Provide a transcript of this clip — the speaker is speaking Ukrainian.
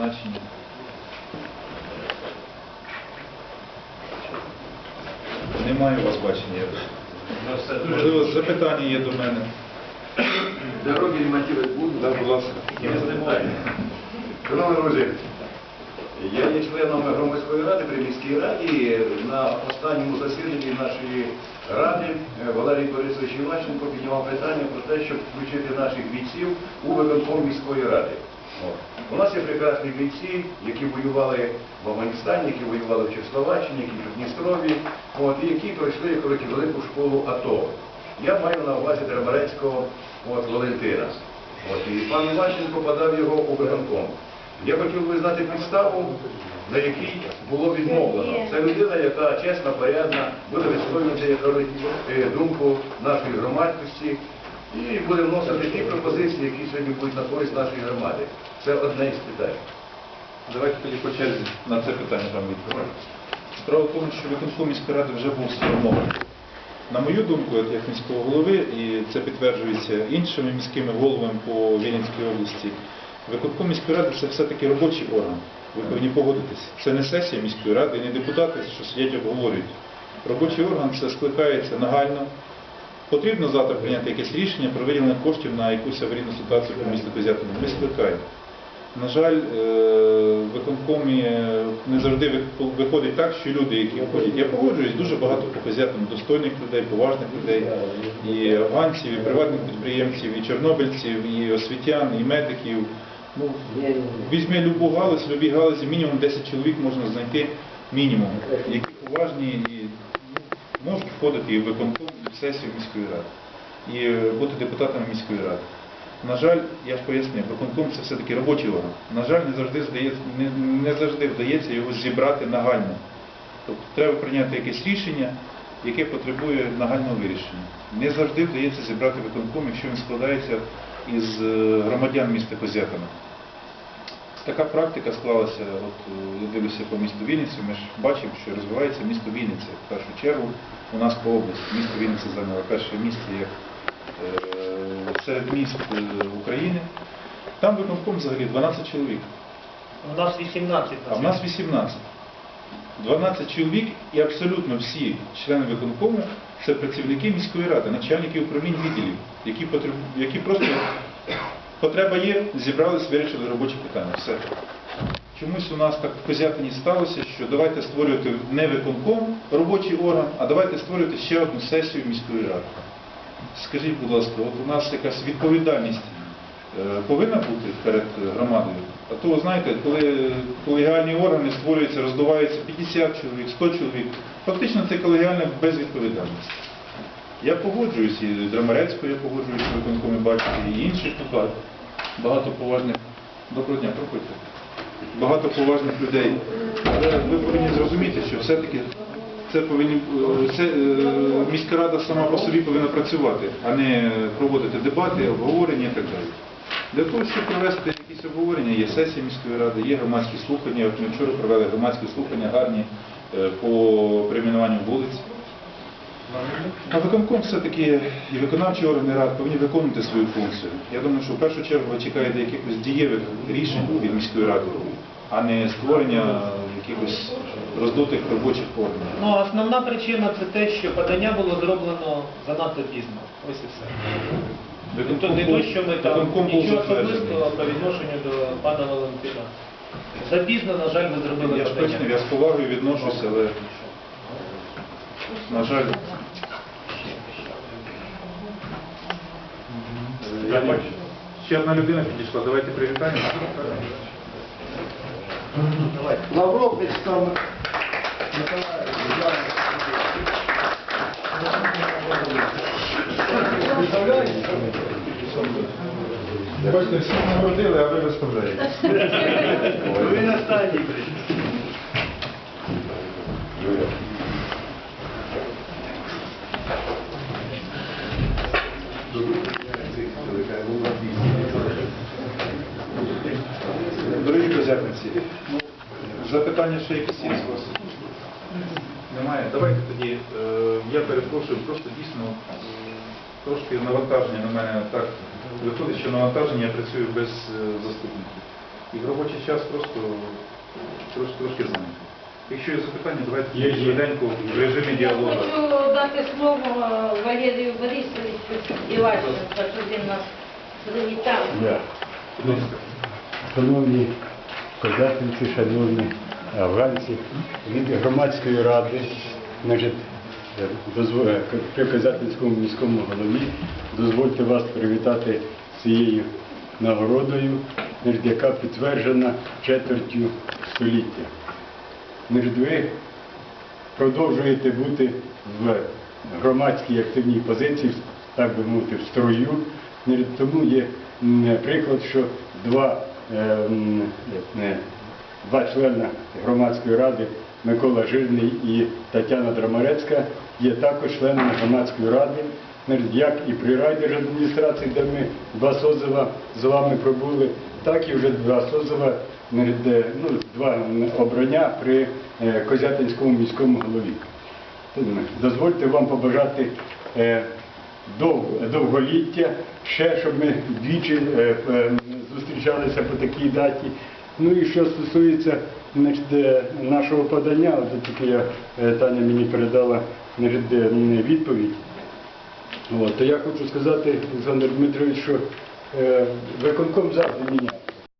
значення. Немає у вас бачення. Ну, Можливо, запитання є до мене. Дороги ремонтувати будуть? Да, будь ласка. Шановні друзі, я є членом громадської ради при міській раді. На останньому засіданні нашої ради е, Валерій Борисович Іващенко піднімав питання про те, щоб включити наших бійців у виконком міської ради. От. У нас є прекрасні бійці, які воювали в Афганістані, які воювали в Чехословаччині, які в Дністрові, от, і які пройшли коротше, велику школу АТО. Я маю на увазі Драбарецького от, Валентина. От, і пан Іващенко подав його у виконком. Я хотів би знати підставу, на якій було відмовлено. Це людина, яка чесна, порядна, буде як говорить, е, думку нашої громадськості і буде вносити ті пропозиції, які сьогодні будуть на користь нашої громади. Це одне із питань. Давайте тоді по черзі на це питання вам відповідати. Справа в тому, що виконком міської ради вже був сформований. На мою думку, як міського голови, і це підтверджується іншими міськими головами по Вінницькій області, виконком міської ради це все-таки робочий орган. Ви повинні погодитись. Це не сесія міської ради, не депутати, що сидять обговорюють. Робочий орган це скликається нагально. Потрібно завтра прийняти якесь рішення про виділення коштів на якусь аварійну ситуацію по місту Козятину. Ми скликаємо. На жаль, е, в виконкомі не завжди виходить так, що люди, які входять, я погоджуюсь, дуже багато по Козятину достойних людей, поважних людей, і афганців, і приватних підприємців, і чорнобильців, і освітян, і медиків. Ну, візьми любу галузь, в любій галузі мінімум 10 чоловік можна знайти мінімум, які поважні і ну, можуть входити і в виконком, і в сесію міської ради, і е, бути депутатами міської ради. На жаль, я ж пояснив, виконком це все-таки робочий орган. На жаль, не завжди здається, не, не завжди вдається його зібрати нагально. Тобто треба прийняти якесь рішення, яке потребує нагального вирішення. Не завжди вдається зібрати виконком, якщо він складається із е, громадян міста Козятина. Така практика склалася, от е, я дивлюся по місту Вінниці, ми ж бачимо, що розвивається місто Вінниця. В першу чергу у нас по області. Місто Вінниця зайняло перше місце як е, серед міст е, України. Там виконком взагалі 12 чоловік, У нас 18 а в нас 18. 12 чоловік і абсолютно всі члени виконкому це працівники міської ради, начальники управлінь відділів, які, потреб... які просто потреба є, зібрались, вирішили робочі питання. Все. Чомусь у нас так в Козятині сталося, що давайте створювати не виконком, робочий орган, а давайте створювати ще одну сесію міської ради. Скажіть, будь ласка, от у нас якась відповідальність е, повинна бути перед громадою? А то, знаєте, коли колегіальні органи створюються, роздуваються 50 чоловік, 100 чоловік, фактично це колегіальна безвідповідальність. Я погоджуюсь, і Драмарецькою я погоджуюсь, виконкомі бачите, і інших тут багато, поважних. Доброго дня, проходьте. Багато поважних людей. Але ви повинні зрозуміти, що все-таки це повинні е, це, е, міська рада сама по собі повинна працювати, а не проводити дебати, обговорення і так далі. Для того, щоб провести якісь обговорення, є сесія міської ради, є громадські слухання. Ми вчора провели громадські слухання гарні е, по перейменуванню вулиць. А виконком все-таки і виконавчі органи рад повинні виконувати свою функцію. Я думаю, що в першу чергу ви чекаєте якихось дієвих рішень від міської ради, а не створення якихось роздутих робочих органів. Ну, основна причина це те, що подання було зроблено занадто пізно. Ось і все. Тобто не то, що ми там нічого особистого по відношенню до пана Валентина. Запізно, на жаль, ми зробили Я ж пояснив, я з повагою відношуся, але, на жаль, е, я бачу. Ще одна людина підійшла, давайте привітаємо. Лавров Вячеслав Бачите, всі нагородили, а ви виставляєте. Він останній прийшов. Дорогі козятниці, ну, запитання ще якісь є у вас? Немає. Давайте тоді, е, я перепрошую, просто дійсно е, трошки навантаження на мене так виходить, що навантаження я працюю без е, заступників. І в робочий час просто трошки, трошки зайнято. Якщо є запитання, давайте Є, є. швиденько в режимі Я діалогу. хочу дати слово Валерію Борисовичу Іващенко, щоб він нас привітав. Я. Шановні козаківці, шановні афганці, від громадської ради, значить, при Козятинському міському голові дозвольте вас привітати цією нагородою, яка підтверджена четвертю століття. Значить, ви продовжуєте бути в громадській активній позиції, так би мовити, в строю. Тому є приклад, що два, два члени громадської ради Микола Жирний і Тетяна Драмарецька є також членами громадської ради. Як і при райдержадміністрації, де ми два созива з вами пробули, так і вже два созива, ну, два обрання при е, Козятинському міському голові. Дозвольте вам побажати е, довголіття, ще щоб ми двічі е, е, зустрічалися по такій даті. Ну і що стосується значить, е, нашого подання, от тільки я, е, Таня мені передала значить, е, відповідь. От, то я хочу сказати, Олександр Дмитрович, що е, виконком завжди міняється.